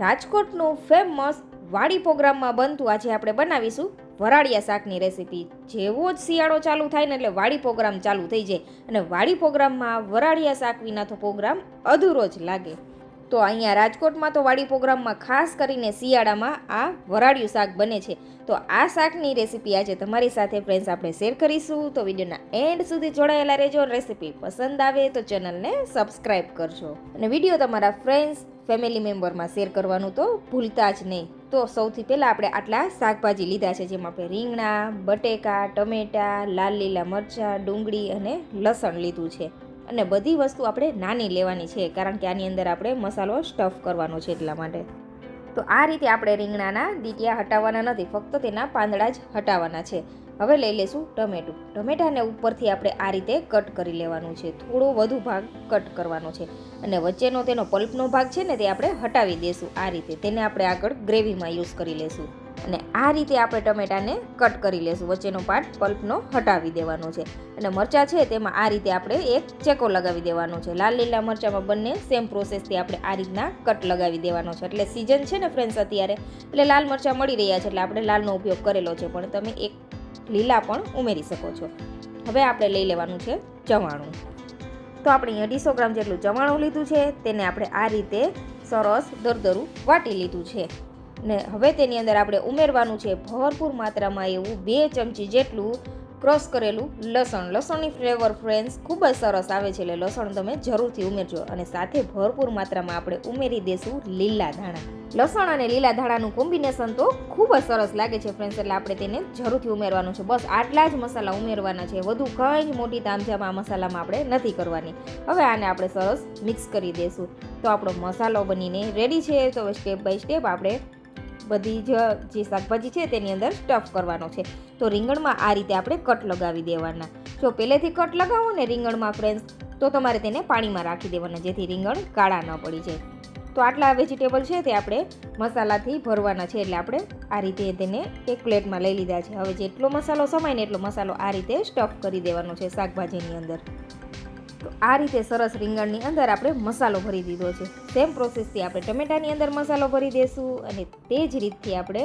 રાજકોટનું famous વાડી પ્રોગ્રામમાં બનતું આજે આપણે બનાવીશું વરાળિયા શાકની રેસીપી. જેવો જ શિયાળો ચાલુ થાય ને એટલે વાડી પ્રોગ્રામ ચાલુ થઈ જાય. અને વાડી પ્રોગ્રામમાં વરાળિયા શાક વિના તો પ્રોગ્રામ અધૂરો જ લાગે. તો અહીંયા રાજકોટમાં તો વાડી પ્રોગ્રામમાં ખાસ કરીને શિયાળામાં આ વરાળિયું શાક બને છે. તો આ શાકની રેસીપી આજે તમારી સાથે ફ્રેન્ડ્સ આપણે શેર કરીશું. તો વિડીયોના એન્ડ સુધી જોડાયેલા રહેજો. રેસીપી પસંદ આવે તો ચેનલને સબસ્ક્રાઈબ કરજો. અને વીડિયો તમારા ફ્રેન્ડ્સ ફેમિલી મેમ્બરમાં શેર કરવાનું તો ભૂલતા જ નહીં. તો સૌથી પહેલાં આપણે આટલા શાકભાજી લીધા છે, જેમાં આપણે રીંગણા, બટેકા, ટમેટા, લાલ લીલા મરચાં, ડુંગળી અને લસણ લીધું છે. અને બધી વસ્તુ આપણે નાની લેવાની છે, કારણ કે આની અંદર આપણે મસાલો સ્ટફ કરવાનો છે એટલા માટે. તો આ રીતે આપણે રીંગણાના દીટિયા હટાવવાના નથી, ફક્ત તેના પાંદડા જ હટાવવાના છે. હવે લઈ લેશું ટમેટું. ટમેટાને ઉપરથી આપણે આ રીતે કટ કરી લેવાનું છે. થોડો વધુ ભાગ કટ કરવાનો છે. અને વચ્ચેનો તેનો પલ્પનો ભાગ છે ને તે આપણે હટાવી દઈશું આ રીતે. તેને આપણે આગળ ગ્રેવીમાં યુઝ કરી લેશું. અને આ રીતે આપણે ટમેટાને કટ કરી લેશું. વચ્ચેનો પાર્ટ પલ્પનો હટાવી દેવાનો છે. અને મરચાં છે તેમાં આ રીતે આપણે એક ચેકો લગાવી દેવાનો છે. લાલ લીલા મરચાંમાં બંને સેમ પ્રોસેસથી આપણે આ રીતના કટ લગાવી દેવાનો છે. એટલે સિઝન છે ને ફ્રેન્ડ્સ અત્યારે. એટલે લાલ મરચાં મળી રહ્યા છે એટલે આપણે લાલનો ઉપયોગ કરેલો છે. પણ તમે એક લીલા પણ ઉમેરી શકો છો. હવે આપણે લઈ લેવાનું છે ચવાણું. તો આપણે અહીંયા અઢીસો ગ્રામ જેટલું ચવાણું લીધું છે. તેને આપણે આ રીતે સરસ દરદરું વાટી લીધું છે. ને હવે તેની અંદર આપણે ઉમેરવાનું છે ભરપૂર માત્રામાં એવું બે ચમચી જેટલું ક્રોસ કરેલું લસણ. લસણની ફ્લેવર ફ્રેન્ડ્સ ખૂબ જ સરસ આવે છે એટલે લસણ તમે જરૂરથી ઉમેરજો અને સાથે ભરપૂર માત્રામાં આપણે ઉમેરી દેશું લીલા ધાણા. લસણ અને લીલા ધાણાનું કોમ્બિનેશન તો ખૂબ જ સરસ લાગે છે ફ્રેન્ડ્સ એટલે આપણે તેને જરૂરથી ઉમેરવાનું છે. બસ આટલા જ મસાલા ઉમેરવાના છે. વધુ કંઈ જ મોટી તામઝામ આ મસાલામાં આપણે નથી કરવાની. હવે આને આપણે સરસ મિક્સ કરી દઈશું તો આપણો મસાલો બનીને રેડી છે. તો સ્ટેપ બાય સ્ટેપ આપણે બધી જ જે શાકભાજી છે તેની અંદર સ્ટફ કરવાનો છે. તો રીંગણમાં આ રીતે આપણે કટ લગાવી દેવાના. જો પહેલેથી કટ લગાવો ને રીંગણમાં ફ્રેન્ડ્સ તો તમારે તેને પાણીમાં રાખી દેવાના, જેથી રીંગણ કાળા ન પડી જાય. તો આટલા વેજીટેબલ છે તે આપણે મસાલાથી ભરવાના છે, એટલે આપણે આ રીતે તેને એક પ્લેટમાં લઈ લીધા છે. હવે જેટલો મસાલો સમાય ને એટલો મસાલો આ રીતે સ્ટફ કરી દેવાનો છે શાકભાજીની અંદર. તો આ રીતે સરસ રીંગણની અંદર આપણે મસાલો ભરી દીધો છે. સેમ પ્રોસેસથી આપણે ટમેટાની અંદર મસાલો ભરી દઈશું અને તે જ રીતથી આપણે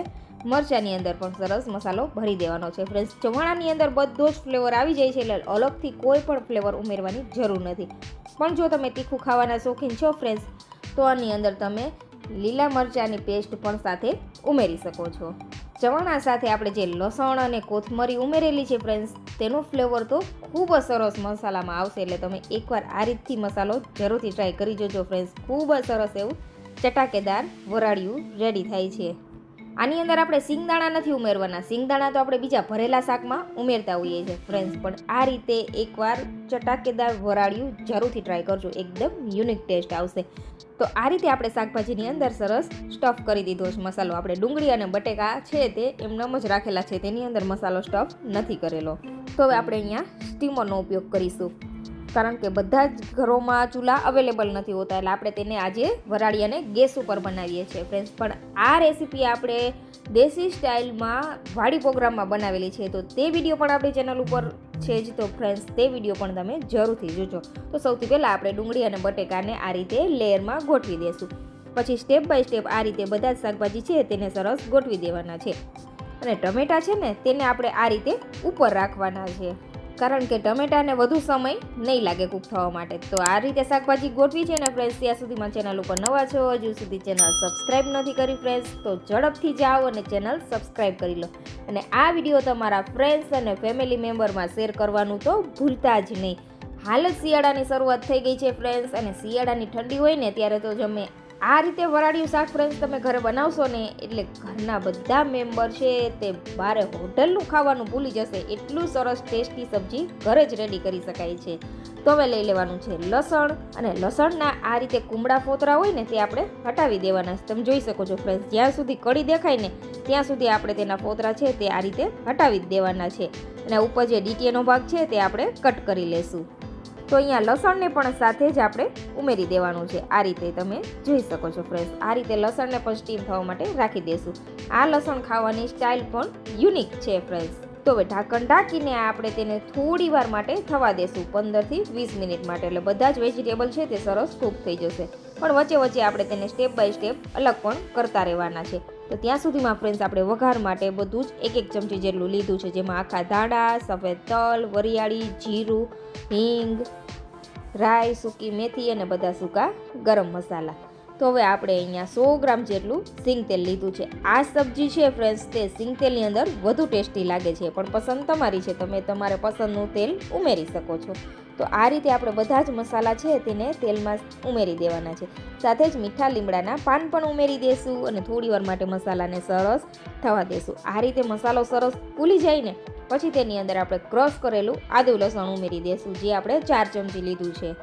મરચાંની અંદર પણ સરસ મસાલો ભરી દેવાનો છે. ફ્રેન્ડ્સ ચવાણાની અંદર બધો જ ફ્લેવર આવી જાય છે એટલે અલગથી કોઈ પણ ફ્લેવર ઉમેરવાની જરૂર નથી. પણ જો તમે તીખું ખાવાના શોખીન છો ફ્રેન્ડ્સ તો આની અંદર તમે લીલા મરચાંની પેસ્ટ પણ સાથે ઉમેરી શકો છો. ચવાણા સાથે આપણે જે લસણ અને કોથમરી ઉમેરેલી છે ફ્રેન્ડ્સ તેનો ફ્લેવર તો ખૂબ જ સરસ મસાલામાં આવશે. એટલે તમે એકવાર આ રીતથી મસાલો જરૂરથી ટ્રાય કરી જોજો ફ્રેન્ડ્સ ખૂબ જ સરસ એવું ચટાકેદાર વરાળિયું રેડી થાય છે. આની અંદર આપણે સિંગદાણા નથી ઉમેરવાના. સિંગદાણા તો આપણે બીજા ભરેલા શાકમાં ઉમેરતા હોઈએ છીએ ફ્રેન્ડ્સ પણ આ રીતે એકવાર ચટાકેદાર વરાળિયું જરૂરથી ટ્રાય કરજો. એકદમ યુનિક ટેસ્ટ આવશે. તો આ રીતે આપણે શાકભાજીની અંદર સરસ સ્ટફ કરી દીધો છે. મસાલો આપણે ડુંગળી અને બટેકા છે તે એમનેમ જ રાખેલા છે. તેની અંદર મસાલો સ્ટફ નથી કરેલો. તો હવે આપણે અહીંયા સ્ટીમરનો ઉપયોગ કરીશું. કારણ કે બધા જ ઘરોમાં ચૂલા અવેલેબલ નથી હોતા, એટલે આપણે તેને આજે વરાળી અને ગેસ ઉપર બનાવીએ છીએ. ફ્રેન્ડ્સ પણ આ રેસીપી આપણે દેશી સ્ટાઇલમાં વાડી પ્રોગ્રામમાં બનાવેલી છે, તો તે વીડિયો પણ આપણી ચેનલ ઉપર છે જ. તો ફ્રેન્ડ્સ તે વીડિયો પણ તમે જરૂરથી જોજો. તો સૌથી પહેલાં આપણે ડુંગળી અને બટેકાને આ રીતે લેયરમાં ગોઠવી દઈશું પછી સ્ટેપ બાય સ્ટેપ આ રીતે બધા જ શાકભાજી છે તેને સરસ ગોઠવી દેવાના છે. અને ટમેટાં છે ને, તેને આપણે આ રીતે ઉપર રાખવાના છે. કારણ કે ટમેટાને વધુ સમય નહીં લાગે કૂક થવા માટે. તો આ રીતે શાકભાજી ગોઠવી છે ને ફ્રેન્ડ્સ ત્યાં સુધીમાં ચેનલ ઉપર નવા છો, હજુ સુધી ચેનલ સબસ્ક્રાઈબ નથી કરી ફ્રેન્ડ્સ તો ઝડપથી જાઓ અને ચેનલ સબસ્ક્રાઈબ કરી લો. અને આ વીડિયો તમારા ફ્રેન્ડ્સ અને ફેમિલી મેમ્બરમાં શેર કરવાનું તો ભૂલતા જ નહીં. હાલ જ શિયાળાની શરૂઆત થઈ ગઈ છે ફ્રેન્ડ્સ અને શિયાળાની ઠંડી હોય ને ત્યારે તો જમે આ રીતે વરાળિયું શાક ફ્રેન્ડ્સ તમે ઘરે બનાવશો ને, એટલે ઘરના બધા મેમ્બર છે તે બારે હોટલનું ખાવાનું ભૂલી જશે. એટલું સરસ ટેસ્ટી સબ્જી ઘરે જ રેડી કરી શકાય છે. તો હવે લઈ લેવાનું છે લસણ, અને લસણના આ રીતે કુમળા ફોતરા હોય ને તે આપણે હટાવી દેવાના છે. તમે જોઈ શકો છો ફ્રેન્ડ્સ, જ્યાં સુધી કડી દેખાય ને, ત્યાં સુધી આપણે તેના ફોતરા છે તે આ રીતે હટાવી દેવાના છે. અને ઉપર જે ડીટીએનો ભાગ છે તે આપણે કટ કરી લેશું. તો અહીંયા લસણને પણ સાથે જ આપણે ઉમેરી દેવાનું છે. આ રીતે તમે જોઈ શકો છો ફ્રેન્ડ્સ આ રીતે લસણને પણ સ્ટીમ થવા માટે રાખી દઈશું આ લસણ ખાવાની સ્ટાઇલ પણ યુનિક છે ફ્રેન્ડ્સ તો હવે ઢાંકણ ઢાંકીને આપણે તેને થોડી વાર માટે થવા દેશું. પંદરથી વીસ મિનિટ માટે. એટલે બધા જ વેજીટેબલ છે તે સરસ કૂક થઈ જશે. પણ વચ્ચે વચ્ચે આપણે તેને સ્ટેપ બાય સ્ટેપ અલગ પણ કરતા રહેવાના છે. તો ત્યાં સુધીમાં ફ્રેન્ડ્સ આપણે વઘાર માટે બધું જ એક એક ચમચી જેટલું લીધું છે. જેમાં આખા ધાણા, સફેદ તલ, વરિયાળી, જીરું, હિંગ, રાઈ, સૂકી મેથી અને બધા સૂકા ગરમ મસાલા. તો હવે આપણે અહીંયા સો ગ્રામ જેટલું સિંગ તેલ લીધું છે. આ સબ્જી છે ફ્રેન્ડ્સ તે સિંગ તેલની અંદર વધુ ટેસ્ટી લાગે છે. પણ પસંદ તમારી છે, તમે તમારે પસંદનું તેલ ઉમેરી શકો છો. તો આ રીતે આપણે બધા જ મસાલા છે તેને તેલમાં ઉમેરી દેવાના છે. સાથે જ મીઠા લીમડાના પાન પણ ઉમેરી દેશું અને થોડી વાર માટે મસાલાને સરસ થવા દેશું. આ રીતે મસાલો સરસ ફૂલી જાય ને પછી તેની અંદર આપણે ક્રશ કરેલું આદુ લસણ ઉમેરી દેશું, જે આપણે ચાર ચમચી લીધું છે.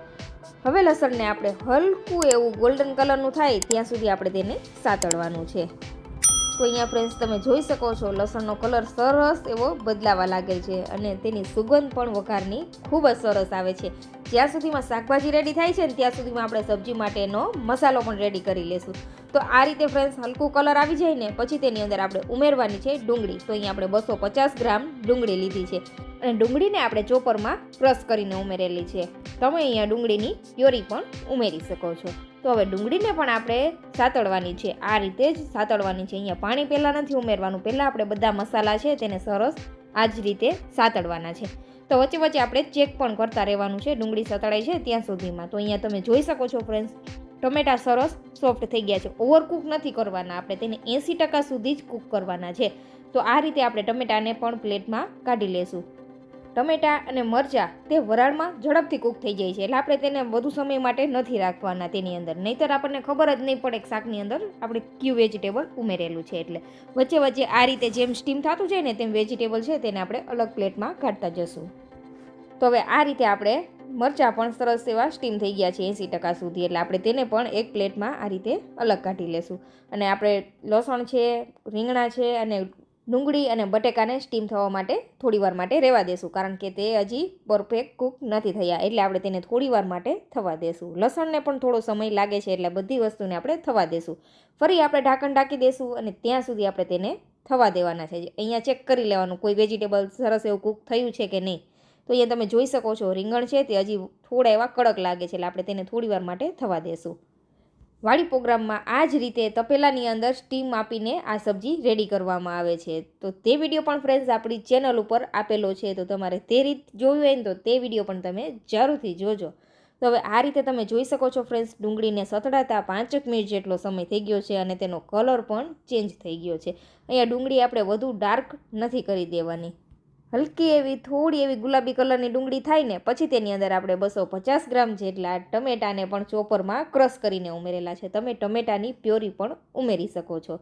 હવે લસણને આપણે હલકું એવું ગોલ્ડન કલરનું થાય, ત્યાં સુધી આપણે તેને સાતળવાનું છે. તો અહીંયા ફ્રેન્ડ્સ તમે જોઈ શકો છો. લસણનો કલર સરસ એવો બદલાવા લાગે છે અને તેની સુગંધ પણ વઘારની ખૂબ જ સરસ આવે છે. જ્યાં સુધીમાં શાકભાજી રેડી થાય છે ને ત્યાં સુધીમાં આપણે સબ્જી માટેનો મસાલો પણ રેડી કરી લેશું. તો આ રીતે ફ્રેન્ડ્સ હલકું કલર આવી જાય ને, પછી તેની અંદર આપણે ઉમેરવાની છે ડુંગળી. તો અહીંયા આપણે બસો પચાસ ગ્રામ ડુંગળી લીધી છે. અને ડુંગળીને આપણે ચોપરમાં ક્રશ કરીને ઉમેરેલી છે. તમે અહીંયા ડુંગળીની પ્યોરી પણ ઉમેરી શકો છો. તો હવે ડુંગળીને પણ આપણે સાતળવાની છે. આ રીતે જ સાતળવાની છે. અહીંયા પાણી પહેલાં નથી ઉમેરવાનું. પહેલાં આપણે બધા મસાલા છે તેને સરસ આ જ રીતે સાતળવાના છે. તો વચ્ચે વચ્ચે આપણે ચેક પણ કરતા રહેવાનું છે. ડુંગળી સતળાઈ છે ત્યાં સુધીમાં. તો અહીંયા તમે જોઈ શકો છો ફ્રેન્ડ્સ ટમેટા સરસ સોફ્ટ થઈ ગયા છે. ઓવરકુક નથી કરવાના આપણે, તેને એંસી ટકા સુધી જ કૂક કરવાના છે. તો આ રીતે આપણે ટમેટાને પણ પ્લેટમાં કાઢી લેશું. ટમેટા અને મરચાં તે વરાળમાં ઝડપથી કૂક થઈ જાય છે. એટલે આપણે તેને વધુ સમય માટે નથી રાખવાના તેની અંદર. નહીંતર આપણને ખબર જ નહીં પડે કે શાકની અંદર આપણે ક્યુ વેજીટેબલ ઉમેરેલું છે. એટલે વચ્ચે વચ્ચે આ રીતે જેમ સ્ટીમ થતું જાય ને તેમ વેજીટેબલ છે તેને આપણે અલગ પ્લેટમાં કાઢતા જશું. તો હવે આ રીતે આપણે મરચાં પણ સરસ એવા સ્ટીમ થઈ ગયા છે એંસી ટકા સુધી. એટલે આપણે તેને પણ એક પ્લેટમાં આ રીતે અલગ કાઢી લેશું. અને આપણે લસણ છે, રીંગણા છે અને ડુંગળી અને બટેકાને સ્ટીમ થવા માટે થોડી વાર માટે રહેવા દેશું. કારણ કે તે હજી પરફેક્ટ કૂક નથી થયા, એટલે આપણે તેને થોડીવાર માટે થવા દેશું. લસણને પણ થોડો સમય લાગે છે, એટલે બધી વસ્તુને આપણે થવા દેશું. ફરી આપણે ઢાંકણ ઢાંકી દેશું અને ત્યાં સુધી આપણે તેને થવા દેવાના છે. અહીંયા ચેક કરી લેવાનું, કોઈ વેજીટેબલ સરસ એવું કૂક થયું છે કે નહીં. તો અહીંયા તમે જોઈ શકો છો, રીંગણ છે તે હજી થોડા એવા કડક લાગે છે, એટલે આપણે તેને થોડી વાર માટે થવા દેશું. વાડી પ્રોગ્રામમાં આ જ રીતે તપેલાની અંદર સ્ટીમ આપીને આ સબ્જી રેડી કરવામાં આવે છે. તો તે વીડિયો પણ ફ્રેન્ડ્સ આપણી ચેનલ ઉપર આપેલો છે. તો તમારે તે રીત જોયું હોય ને તો તે વીડિયો પણ તમે જરૂરથી જોજો. તો હવે આ રીતે તમે જોઈ શકો છો ફ્રેન્ડ્સ ડુંગળીને સતડાતા પાંચેક મિનિટ જેટલો સમય થઈ ગયો છે અને તેનો કલર પણ ચેન્જ થઈ ગયો છે. અહીંયા ડુંગળી આપણે વધુ ડાર્ક નથી કરી દેવાની. હલકી એવી, થોડી એવી ગુલાબી કલરની ડુંગળી થાય ને પછી તેની અંદર આપણે બસો પચાસ ગ્રામ જેટલા ટમેટાને પણ ચોપરમાં ક્રશ કરીને ઉમેરેલા છે. તમે ટમેટાની પ્યોરી પણ ઉમેરી શકો છો.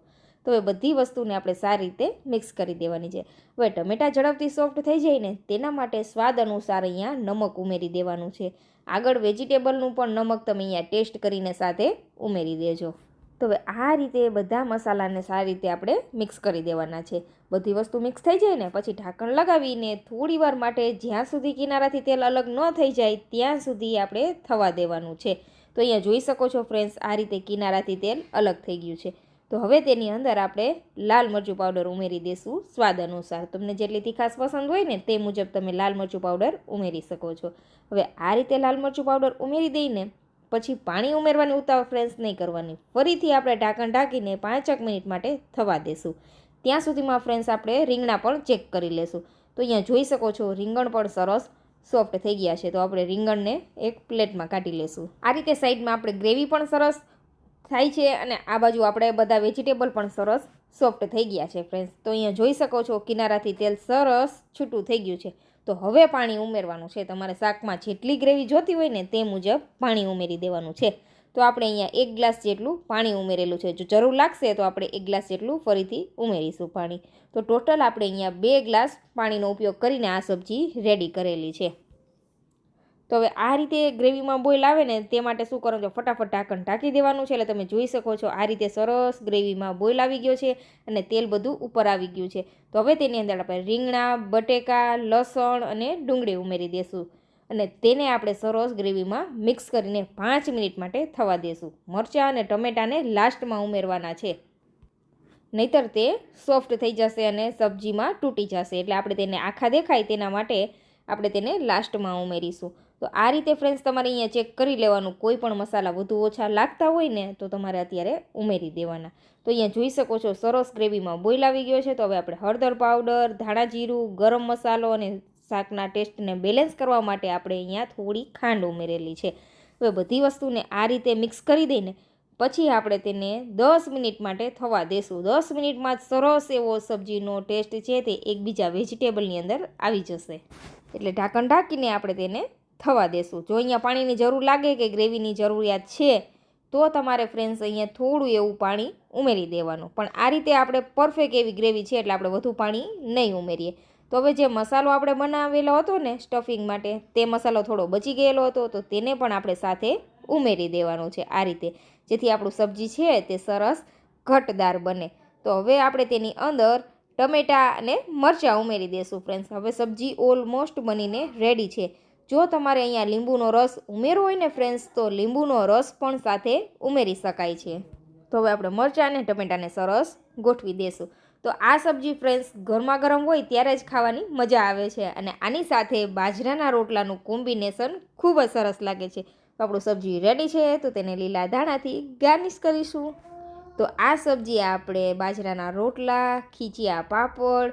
તો એ બધી વસ્તુને આપણે સારી રીતે મિક્સ કરી દેવાની છે. હવે ટમેટા ઝડપથી સોફ્ટ થઈ જાય ને, તેના માટે સ્વાદ અનુસાર અહીંયા નમક ઉમેરી દેવાનું છે. આગળ વેજીટેબલનું પણ નમક તમે અહીંયા ટેસ્ટ કરીને સાથે ઉમેરી દેજો. તો હવે આ રીતે બધા મસાલાને સારી રીતે આપણે મિક્સ કરી દેવાના છે. બધી વસ્તુ મિક્સ થઈ જાય ને પછી ઢાંકણ લગાવીને થોડી વાર માટે જ્યાં સુધી કિનારાથી તેલ અલગ ન થઈ જાય ત્યાં સુધી આપણે થવા દેવાનું છે. તો અહીંયા જોઈ શકો છો ફ્રેન્ડ્સ આ રીતે કિનારાથી તેલ અલગ થઈ ગયું છે. તો હવે તેની અંદર આપણે લાલ મરચું પાવડર ઉમેરી દઈશું સ્વાદ અનુસાર. તમને જેટલી તીખાસ પસંદ હોય ને તે મુજબ તમે લાલ મરચું પાવડર ઉમેરી શકો છો. હવે આ રીતે લાલ મરચું પાવડર ઉમેરી દઈને પછી પાણી ઉમેરવાની ઉતાવળ ફ્રેન્સ નહીં કરવાની. ફરીથી આપણે ઢાંકણ ઢાંકીને પાંચેક મિનિટ માટે થવા દેશું. ત્યાં સુધીમાં ફ્રેન્ડ્સ આપણે રીંગણા પણ ચેક કરી લેશું. તો અહીંયા જોઈ શકો છો, રીંગણ પણ સરસ સોફ્ટ થઈ ગયા છે. તો આપણે રીંગણને એક પ્લેટમાં કાઢી લેશું. આ રીતે સાઈડમાં આપણે ગ્રેવી પણ સરસ થાય છે અને આ બાજુ આપણે બધા વેજીટેબલ પણ સરસ સોફ્ટ થઈ ગયા છે ફ્રેન્ડ્સ તો અહીંયા જોઈ શકો છો, કિનારાથી તેલ સરસ છૂટું થઈ ગયું છે. તો હવે પાણી ઉમેરવાનું છે. તમારે શાકમાં જેટલી ગ્રેવી જોતી હોય ને તે મુજબ પાણી ઉમેરી દેવાનું છે. તો આપણે અહીંયા એક ગ્લાસ જેટલું પાણી ઉમેરેલું છે. જો જરૂર લાગશે તો આપણે એક ગ્લાસ જેટલું ફરીથી ઉમેરીશું પાણી. તો ટોટલ આપણે અહીંયા બે ગ્લાસ પાણીનો ઉપયોગ કરીને આ સબ્જી રેડી કરેલી છે. તો હવે આ રીતે ગ્રેવીમાં બોઇલ આવે ને, તે માટે શું કરો છો? ફટાફટ ઢાંકણ ઢાંકી દેવાનું છે, એટલે તમે જોઈ શકો છો આ રીતે સરસ ગ્રેવીમાં બોઇલ આવી ગયો છે અને તેલ બધું ઉપર આવી ગયું છે. તો હવે તેની અંદર આપણે રીંગણા, બટેકા, લસણ અને ડુંગળી ઉમેરી દઈશું અને તેને આપણે સરસ ગ્રેવીમાં મિક્સ કરીને પાંચ મિનિટ માટે થવા દઈશું મરચાં અને ટમેટાને લાસ્ટમાં ઉમેરવાના છે. નહીતર તે સોફ્ટ થઈ જશે અને સબ્જીમાં તૂટી જશે. એટલે આપણે તેને આખા દેખાય તેના માટે આપણે તેને લાસ્ટમાં ઉમેરીશું. તો આ રીતે ફ્રેન્ડ્સ તમારે અહીંયા ચેક કરી લેવાનું. કોઈ પણ મસાલા વધુ ઓછા લાગતા હોય ને, તો તમારે અત્યારે ઉમેરી દેવાના. તો અહીંયા જોઈ શકો છો, સરસ ગ્રેવીમાં બોઈલ આવી ગયો છે. તો હવે આપણે હળદર પાવડર ધાણા જીરું, ગરમ મસાલો અને શાકના ટેસ્ટને બેલેન્સ કરવા માટે આપણે અહીંયા થોડી ખાંડ ઉમેરેલી છે. હવે બધી વસ્તુને આ રીતે મિક્સ કરી દઈને, પછી આપણે તેને દસ મિનિટ માટે થવા દેશું. દસ મિનિટમાં સરસ એવો સબ્જીનો ટેસ્ટ છે તે એકબીજા વેજીટેબલની અંદર આવી જશે. એટલે ઢાંકણ ઢાંકીને આપણે તેને થવા દેશું. જો અહીંયા પાણીની જરૂર લાગે કે ગ્રેવીની જરૂરિયાત છે, તો તમારે ફ્રેન્ડ્સ અહીંયા થોડું એવું પાણી ઉમેરી દેવાનું. પણ આ રીતે આપણે પરફેક્ટ એવી ગ્રેવી છે, એટલે આપણે વધુ પાણી નહીં ઉમેરીએ. તો હવે જે મસાલો આપણે બનાવેલો હતો ને સ્ટફિંગ માટે, તે મસાલો થોડો બચી ગયેલો હતો, તો તેને પણ આપણે સાથે ઉમેરી દેવાનો છે આ રીતે. જેથી આપણું સબ્જી છે તે સરસ ઘટદાર બને. તો હવે આપણે તેની અંદર ટમેટાં અને મરચાં ઉમેરી દઈશું ફ્રેન્ડ્સ હવે સબ્જી ઓલમોસ્ટ બનીને રેડી છે. જો તમારે અહીંયા લીંબુનો રસ ઉમેરવો હોય ને ફ્રેન્ડ્સ તો લીંબુનો રસ પણ સાથે ઉમેરી શકાય છે. તો હવે આપણે મરચાં અને ટમેટાને સરસ ગોઠવી દઈશું તો આ સબ્જી ફ્રેન્ડ્સ ગરમા ગરમ હોય ત્યારે જ ખાવાની મજા આવે છે અને આની સાથે બાજરાના રોટલાનું કોમ્બિનેશન ખૂબ જ સરસ લાગે છે. તો આપણું સબ્જી રેડી છે, તો તેને લીલા ધાણાથી ગાર્નિશ કરીશું. તો આ સબ્જી આપણે બાજરાના રોટલા, ખીચિયા પાપડ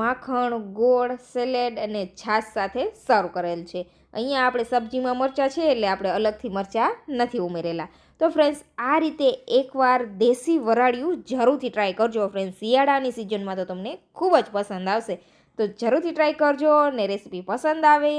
માખણ, ગોળ, સેલેડ અને છાશ સાથે સર્વ કરેલ છે. અહીંયા આપણે સબ્જીમાં મરચાં છે એટલે આપણે અલગથી મરચાં નથી ઉમેરેલા. તો ફ્રેન્ડ્સ આ રીતે એકવાર દેશી વરાળિયું જરૂરથી ટ્રાય કરજો. ફ્રેન્ડ્સ શિયાળાની સિઝનમાં તો તમને ખૂબ જ પસંદ આવશે. તો જરૂરથી ટ્રાય કરજો અને રેસીપી પસંદ આવે.